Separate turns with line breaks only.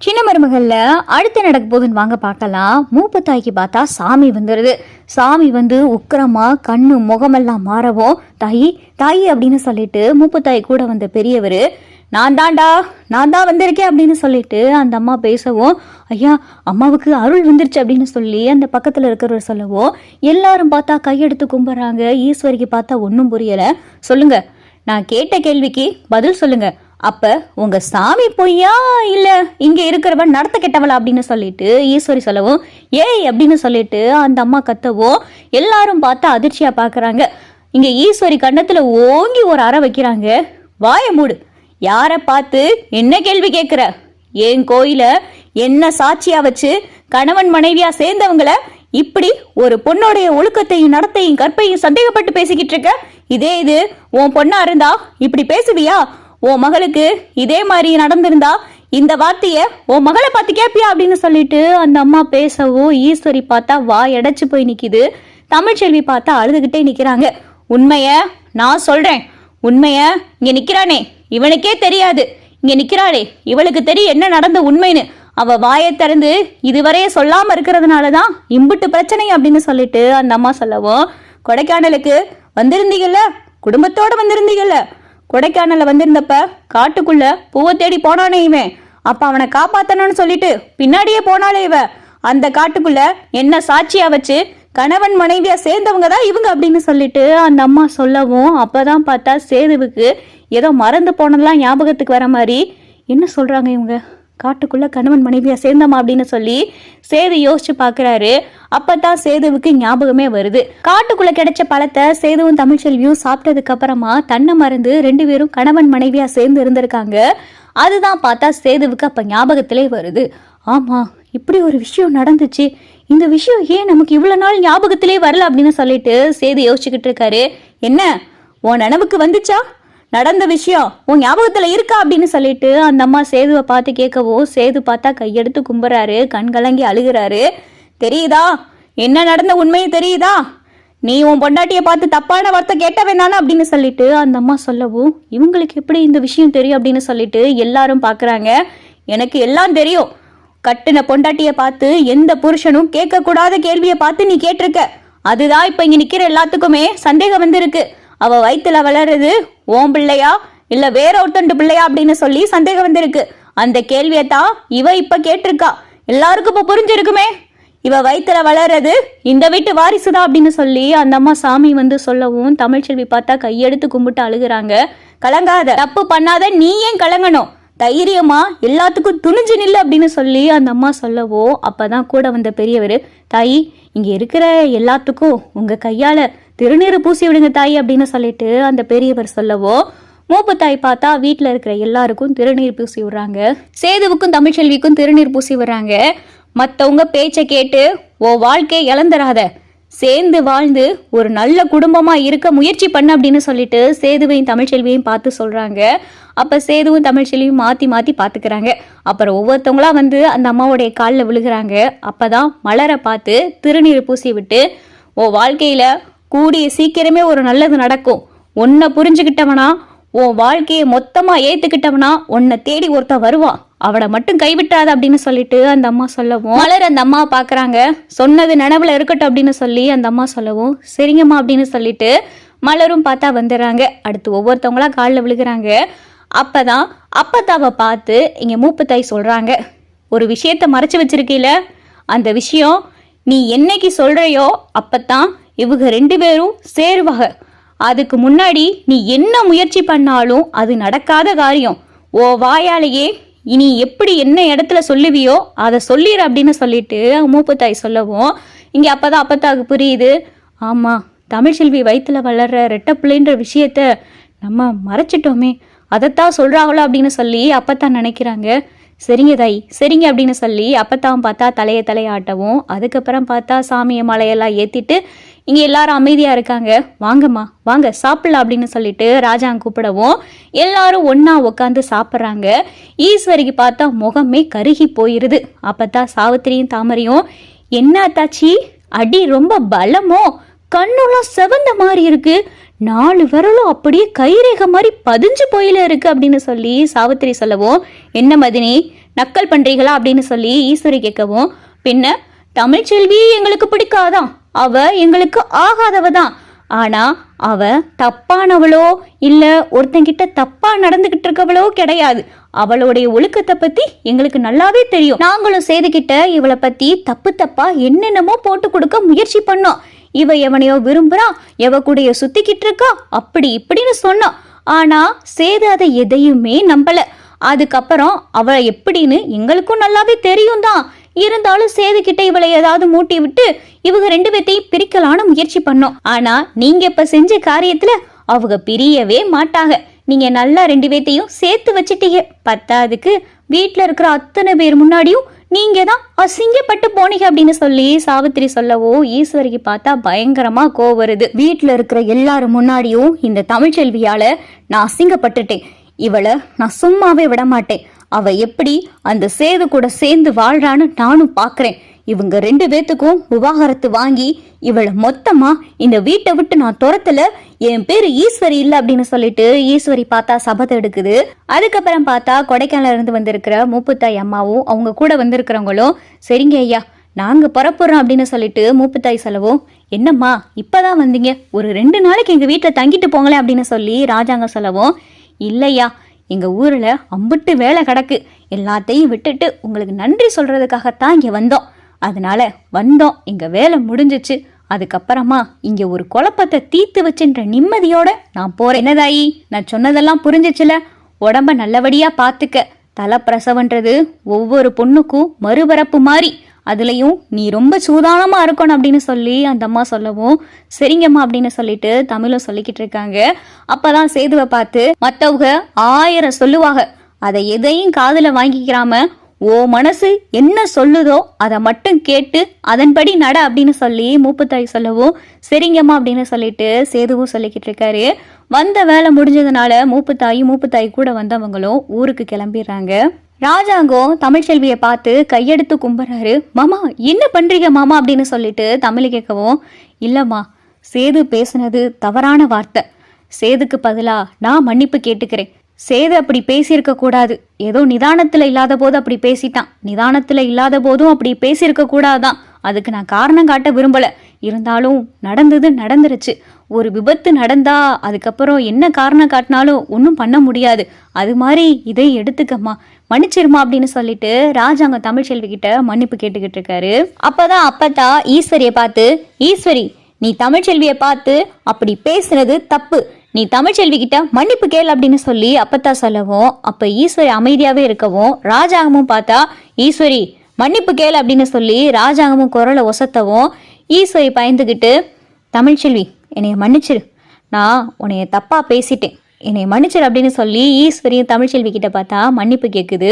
சின்ன மருமகள்ல அடுத்து நடக்க போகுதுன்னு வாங்க பார்க்கலாம். மூப்பத்தாய்க்கு பார்த்தா சாமி வந்துடுது சாமி வந்து உக்கிரமா கண்ணு முகமெல்லாம் மாறவும் தாயி தாயி அப்படின்னு சொல்லிட்டு மூப்பத்தாய் கூட வந்த பெரியவர் நான் தான்டா நான் தான் வந்திருக்கேன் அப்படின்னு சொல்லிட்டு அந்த அம்மா பேசவும் ஐயா அம்மாவுக்கு அருள் வந்துருச்சு அப்படின்னு சொல்லி அந்த பக்கத்தில் இருக்கிறவர் சொல்லவும் எல்லாரும் பார்த்தா கையெடுத்து கும்பிட்றாங்க ஈஸ்வரிக்கு பார்த்தா ஒன்றும் புரியலை. சொல்லுங்க நான் கேட்ட கேள்விக்கு பதில் சொல்லுங்கள் அப்ப உங்க சாமி பொய்யா இல்ல இங்க இருக்கிறவன் நடத்த கெட்டவளா அப்படின்னு சொல்லிட்டு ஈஸ்வரி சொல்லவும் ஏய் அப்படின்னு சொல்லிட்டு அந்த அம்மா கத்தவும் எல்லாரும் பார்த்து அதிர்ச்சியா பாக்குறாங்க. இங்க ஈஸ்வரி கன்னத்துல ஓங்கி ஒரு அறை வைக்கிறாங்க. வாய மூடு. யார பார்த்து என்ன கேள்வி கேட்குற என் கோயில என்ன சாட்சியா வச்சு கணவன் மனைவியா சேர்ந்தவங்கள இப்படி ஒரு பொண்ணோடைய ஒழுக்கத்தையும் நடத்தையும் கற்பையும் சந்தேகப்பட்டு பேசிக்கிட்டு இருக்க? இதே இது உன் பொண்ணா இருந்தா இப்படி பேசுவியா? உன் மகளுக்கு இதே மாதிரி நடந்திருந்தா இந்த வார்த்தைய உன் மகளை பார்த்து கேப்பியா? அப்படின்னு சொல்லிட்டு அந்த அம்மா பேசவும் ஈஸ்வரி பார்த்தா வா எடைச்சு போய் நிக்குது. தமிழ்ச்செல்வி பார்த்தா அழுதுகிட்டே நிக்கிறாங்க. உண்மைய நான் சொல்றேன். உண்மைய இங்க நிக்கிறானே. இவனுக்கே தெரியாது. இங்க நிக்கிறாளே. இவளுக்கு தெரியும் என்ன நடந்த உண்மைன்னு. அவ வாயை திறந்து இதுவரைய சொல்லாம இருக்கிறதுனால தான் இம்புட்டு பிரச்சனை அப்படின்னு சொல்லிட்டு அந்த அம்மா சொல்லவும் கொடைக்கானலுக்கு வந்திருந்தீங்கல்ல? குடும்பத்தோட வந்திருந்தீங்கல்ல? கொடைக்கானலில் வந்திருந்தப்ப காட்டுக்குள்ள பூவை தேடி போனானே இவன். அப்ப அவனை காப்பாத்தணும்னு சொல்லிட்டு பின்னாடியே போனாலே இவ. அந்த காட்டுக்குள்ள என்ன சாட்சியா வச்சு கணவன் மனைவியா சேர்ந்தவங்க தான் இவங்க அப்படின்னு சொல்லிட்டு அந்த அம்மா சொல்லவும் அப்பதான் பார்த்தா சேதுவுக்கு ஏதோ மறந்து போனதெல்லாம் ஞாபகத்துக்கு வர மாதிரி. என்ன சொல்றாங்க இவங்க? காட்டுக்குள்ளே கணவன் மனைவியாக சேர்ந்தமா அப்படின்னு சொல்லி சேது யோசிச்சு அப்போ தான் சேதுவுக்கு ஞாபகமே வருது. காட்டுக்குள்ளே கிடைச்ச பழத்தை சேதுவும் தமிழ்ச்செல்வியும் சாப்பிட்டதுக்கு அப்புறமா தன்னை மறந்து ரெண்டு பேரும் கணவன் மனைவியாக சேர்ந்து இருந்திருக்காங்க. அதுதான் பார்த்தா சேதுவுக்கு அப்போ ஞாபகத்திலே வருது. ஆமாம் இப்படி ஒரு விஷயம் நடந்துச்சு. இந்த விஷயம் ஏன் நமக்கு இவ்வளோ நாள் ஞாபகத்திலே வரல அப்படின்னு சொல்லிட்டு சேது யோசிச்சுக்கிட்டு இருக்காரு. என்ன உன் நினைவுக்கு வந்துச்சா? நடந்த விஷயம் உன் ஞாபகத்தில் இருக்கா அப்படின்னு சொல்லிட்டு அந்த அம்மா சேதுவை பார்த்து கேட்கவோ சேது பார்த்தா கையெடுத்து கும்புறாரு கண்கலங்கி அழுகிறாரு அழுகுறாரு. தெரியுதா? என்ன நடந்த உண்மையும் தெரியுதா? நீ உன் பொண்டாட்டியை பார்த்து தப்பான வார்த்தை கேட்ட தானே அப்படின்னு சொல்லிட்டு அந்த அம்மா சொல்லவும் இவங்களுக்கு எப்படி இந்த விஷயம் தெரியும் அப்படின்னு சொல்லிட்டு எல்லாரும் பார்க்குறாங்க. எனக்கு எல்லாம் தெரியும். கட்டின பொண்டாட்டியை பார்த்து எந்த புருஷனும் கேட்கக்கூடாத கேள்வியை பார்த்து நீ கேட்டிருக்க. அதுதான் இப்போ இங்கே நிற்கிற எல்லாத்துக்குமே சந்தேகம் வந்திருக்கு. அவ வயிற்றுல வளருது ஓம் பிள்ளையா? இல்ல வேற ஒருத்தண்டு பிள்ளையா? அப்படின்னு சொல்லி சந்தேகம் வந்திருக்கு. அந்த கேள்வியை தான் இவ இப்ப கேட்டிருக்கா. எல்லாருக்கும் இப்ப புரிஞ்சிருக்குமே. இவ வயிற்றுல வளர்றது இந்த வீட்டு வாரிசுதான் அப்படின்னு சொல்லி அந்த அம்மா சாமி வந்து சொல்லவும் தமிழ்ச்செல்வி பார்த்தா கையெடுத்து கும்பிட்டு அழுகுறாங்க. கலங்காத தப்பு பண்ணாத நீ ஏன் கலங்கணும்? தைரியமா எல்லாத்துக்கும் துணிஞ்சு நில்லு அப்படின்னு சொல்லி அந்த அம்மா சொல்லவோ அப்பதான் கூட வந்த பெரியவர் தாய் இங்க இருக்கிற எல்லாத்துக்கும் உங்க கையால திருநீறு பூசி விடுங்க தாய் அப்படின்னு சொல்லிட்டு அந்த பெரியவர் சொல்லவோ மூப்பு தாய் பார்த்தா வீட்டில் இருக்கிற எல்லாருக்கும் திருநீர் பூசி விடுறாங்க. சேதுவுக்கும் தமிழ்ச்செல்விக்கும் திருநீர் பூசி விடுறாங்க. மற்றவங்க பேச்சை கேட்டு ஓ வாழ்க்கையை இழந்துடாத சேர்ந்து வாழ்ந்து ஒரு நல்ல குடும்பமாக இருக்க முயற்சி பண்ண அப்படின்னு சொல்லிட்டு சேதுவையும் தமிழ்ச்செல்வியையும் பார்த்து சொல்கிறாங்க அப்போ சேதுவும் தமிழ்ச்செல்வியும் மாற்றி மாற்றி பார்த்துக்கிறாங்க. அப்புறம் ஒவ்வொருத்தவங்களாம் வந்து அந்த அம்மாவுடைய காலில் விழுகிறாங்க. அப்பதான் மலரை பார்த்து திருநீர் பூசி விட்டு ஓ வாழ்க்கையில் கூடிய சீக்கிரமே ஒரு நல்லது நடக்கும். உன்னை புரிஞ்சுக்கிட்டவனா உன் வாழ்க்கையை மொத்தமா ஏத்துக்கிட்டவனா உன்னை தேடி ஒருத்தன் வருவான். அவனை மட்டும் கைவிட்டாத அப்படின்னு சொல்லிட்டு அந்த அம்மா சொல்லவும் மலர் அந்த அம்மா பாக்குறாங்க சொன்னது நினைவுல இருக்கட்டும் அப்படின்னு சொல்லி அந்த அம்மா சொல்லவும் சரிங்கம்மா அப்படின்னு சொல்லிட்டு மலரும் பார்த்தா வந்துடுறாங்க. அடுத்து ஒவ்வொருத்தவங்களா காலில் விழுகிறாங்க. அப்பதான் அப்பத்தாவை பார்த்து இங்க மூப்பத்தாய் சொல்றாங்க. ஒரு விஷயத்த மறைச்சு வச்சிருக்கீல? அந்த விஷயம் நீ என்னைக்கு சொல்றையோ அப்பத்தான் இவங்க ரெண்டு பேரும் சேருவாங்க அதுக்கு முன்னாடி நீ என்ன முயற்சி பண்ணாலும் அது நடக்காத காரியம். ஓ வாயாலேயே இனி எப்படி என்ன இடத்துல சொல்லுவியோ அதை சொல்லிடு அப்படின்னு சொல்லிட்டு மூப்பத்தாய் சொல்லவும் இங்கே அப்பதான் அப்பத்தாக்கு புரியுது. ஆமாம் தமிழ்செல்வி வயிற்றுல வளர்ற ரெட்ட பிள்ளைன்ற விஷயத்த நம்ம மறைச்சிட்டோமே அதைத்தான் சொல்கிறாங்களோ அப்படின்னு சொல்லி அப்பத்தான் நினைக்கிறாங்க. சரிங்க தாய் சரிங்க அப்படின்னு சொல்லி அப்பத்தான் பார்த்தா தலையை தலையாட்டவும் அதுக்கப்புறம் பார்த்தா சாமியை மலையெல்லாம் ஏற்றிட்டு இங்கே எல்லாரும் அமைதியாக இருக்காங்க. வாங்கம்மா வாங்க சாப்பிடலாம் அப்படின்னு சொல்லிட்டு ராஜா கூப்பிடவும் எல்லாரும் ஒன்றா உட்காந்து சாப்பிட்றாங்க. ஈஸ்வரிக்கு பார்த்தா முகமே கருகி போயிருது. தான் சாவித்திரியும் தாமரையும் என்ன தாச்சி அடி ரொம்ப பலமோ? கண்ணெல்லாம் செவந்த மாதிரி இருக்கு. நாலு விரலும் அப்படியே கைரேக மாதிரி பதிஞ்சு போயில இருக்கு அப்படின்னு சொல்லி சாவித்திரி சொல்லவும் என்ன மதினி நக்கல் பண்றீங்களா? அப்படின்னு சொல்லி ஈஸ்வரி கேட்கவும் பின்ன தமிழ்ச்செல்வி எங்களுக்கு பிடிக்காதான் அவ எங்களுக்கு ஆகாதவ தான் ஆனா அவ தப்பானவளோ இல்ல ஒருத்தங்கிட்ட தப்பா நடந்துகிட்டு இருக்கவளோ கிடையாது. அவளுடைய ஒழுக்கத்தை பத்தி எங்களுக்கு நல்லாவே தெரியும். நாங்களும் சேதுகிட்ட இவளை பத்தி தப்பு தப்பா என்னென்னமோ போட்டு கொடுக்க முயற்சி பண்ணோம். இவ எவனையோ விரும்புறா எவ கூடைய சுத்திக்கிட்டு இருக்கா அப்படி இப்படின்னு சொன்னான் ஆனா சேது அதை எதையுமே நம்பல. அதுக்கப்புறம் அவளை எப்படின்னு எங்களுக்கும் நல்லாவே தெரியும் தான் இருந்தாலும் சேதுக்கிட்ட இவளை ஏதாவது மூட்டி விட்டு இவங்க ரெண்டு பேர்த்தையும் பிரிக்கலான்னு முயற்சி பண்ணோம். ஆனா நீங்க இப்ப செஞ்ச காரியத்துல அவங்க பிரியவே மாட்டாங்க. நீங்க நல்லா ரெண்டு பேர்த்தையும் சேர்த்து வச்சிட்டீங்க. பத்தாதுக்கு வீட்டில் இருக்கிற அத்தனை பேர் முன்னாடியும் நீங்க தான் அசிங்கப்பட்டு போனீங்க அப்படின்னு சொல்லி சாவித்திரி சொல்லவோ ஈஸ்வரிக்கு பார்த்தா பயங்கரமா கோவம் வருது. வீட்டில் இருக்கிற எல்லாரும் முன்னாடியும் இந்த தமிழ்ச்செல்வியால நான் அசிங்கப்பட்டுட்டேன். இவளை நான் சும்மாவே விட மாட்டேன் அவ எப்படி அந்த சேது கூட சேர்ந்து வாழ்றான்னு நானும் பார்க்குறேன் இவங்க ரெண்டு பேத்துக்கும் விவாகரத்து வாங்கி இவளை மொத்தமா இந்த வீட்டை விட்டு நான் துரத்துல என் பேரு ஈஸ்வரி இல்லை அப்படின்னு சொல்லிட்டு ஈஸ்வரி பார்த்தா சபதம் எடுக்குது. அதுக்கப்புறம் பார்த்தா கொடைக்கானல இருந்து வந்திருக்கிற மூப்புத்தாய் அம்மாவும் அவங்க கூட வந்திருக்கிறவங்களும் சரிங்க ஐயா நாங்க புறப்படுறோம் அப்படின்னு சொல்லிட்டு மூப்புத்தாய் செலவும் என்னம்மா இப்பதான் வந்தீங்க ஒரு ரெண்டு நாளைக்கு எங்க வீட்டுல தங்கிட்டு போங்களேன் அப்படின்னு சொல்லி ராஜாங்க சொல்லவும் இல்லையா? எங்கள் ஊரில் அம்புட்டு வேலை கிடக்கு. எல்லாத்தையும் விட்டுட்டு உங்களுக்கு நன்றி சொல்கிறதுக்காகத்தான் இங்கே வந்தோம். அதனால வந்தோம். எங்கள் வேலை முடிஞ்சிச்சு. அதுக்கப்புறமா இங்கே ஒரு குழப்பத்தை தீர்த்து வச்சுன்ற நிம்மதியோட நான் போகிறேன் என்னதாயி? நான் சொன்னதெல்லாம் புரிஞ்சிச்சுல? உடம்ப நல்லபடியாக பார்த்துக்க தலை தலைப்பிரசவன்றது ஒவ்வொரு பொண்ணுக்கும் மறுபரப்பு மாதிரி. அதுலேயும் நீ ரொம்ப சூதானமாக இருக்கணும் அப்படின்னு சொல்லி அந்த அம்மா சொல்லவும் சரிங்கம்மா அப்படின்னு சொல்லிட்டு தமிழும் சொல்லிக்கிட்டு இருக்காங்க. அப்பதான் சேதுவை பார்த்து மற்றவங்க ஆயிரம் சொல்லுவாங்க. அதை எதையும் காதில் வாங்கிக்கிறாம ஓ மனசு என்ன சொல்லுதோ அதை மட்டும் கேட்டு அதன்படி நட அப்படின்னு சொல்லி மூப்புத்தாய் சொல்லவும் சரிங்கம்மா அப்படின்னு சொல்லிட்டு சேதுவும் சொல்லிக்கிட்டு இருக்காரு. வந்த வேலை முடிஞ்சதுனால மூப்புத்தாயும் மூப்புத்தாய் கூட வந்தவங்களும் ஊருக்கு கிளம்பிடுறாங்க. ராஜாங்கம் தமிழ்ச்செல்வியை பார்த்து கையெடுத்து கும்பிட்றாரு மாமா என்ன பண்றீங்க மாமா? அப்படின்னு சொல்லிட்டு தமிழ் கேட்கவும் இல்லம்மா சேது பேசுனது தவறான வார்த்தை. சேதுக்கு பதிலா நான் மன்னிப்பு கேட்டுக்கிறேன். சேது அப்படி பேசியிருக்க கூடாது. ஏதோ நிதானத்துல இல்லாத போது அப்படி பேசிட்டான். நிதானத்துல இல்லாத போதும் அப்படி பேசியிருக்க கூடாதான். அதுக்கு நான் காரணம் காட்ட விரும்பல. இருந்தாலும் நடந்தது நடந்துருச்சு. ஒரு விபத்து நடந்தா அதுக்கப்புறம் என்ன காரணம் காட்டினாலும் ஒன்றும் பண்ண முடியாது. அது மாதிரி இதை எடுத்துக்கம்மா. மன்னிச்சிருமா அப்படின்னு சொல்லிட்டு ராஜாங்க தமிழ்ச்செல்வி கிட்ட மன்னிப்பு கேட்டுக்கிட்டு இருக்காரு. அப்பதான் அப்பத்தா ஈஸ்வரியை பார்த்து ஈஸ்வரி நீ தமிழ்ச்செல்வியை பார்த்து அப்படி பேசுனது தப்பு. நீ தமிழ்ச்செல்வி கிட்ட மன்னிப்பு கேள் அப்படின்னு சொல்லி அப்பத்தா சொல்லவும் அப்ப ஈஸ்வரி அமைதியாவே இருக்கவும் ராஜாங்கமும் பார்த்தா ஈஸ்வரி மன்னிப்பு கேள் அப்படின்னு சொல்லி ராஜாங்கமும் குரலை ஒசத்தவும் ஈஸ்வரி பயந்துக்கிட்டு தமிழ்ச்செல்வி என்னைய மன்னிச்சிரு. நான் உன்னைய தப்பா பேசிட்டேன். என்னை மன்னிச்சர் அப்படின்னு சொல்லி ஈஸ்வரியும் தமிழ்ச்செல்வி கிட்ட பார்த்தா மன்னிப்பு கேட்குது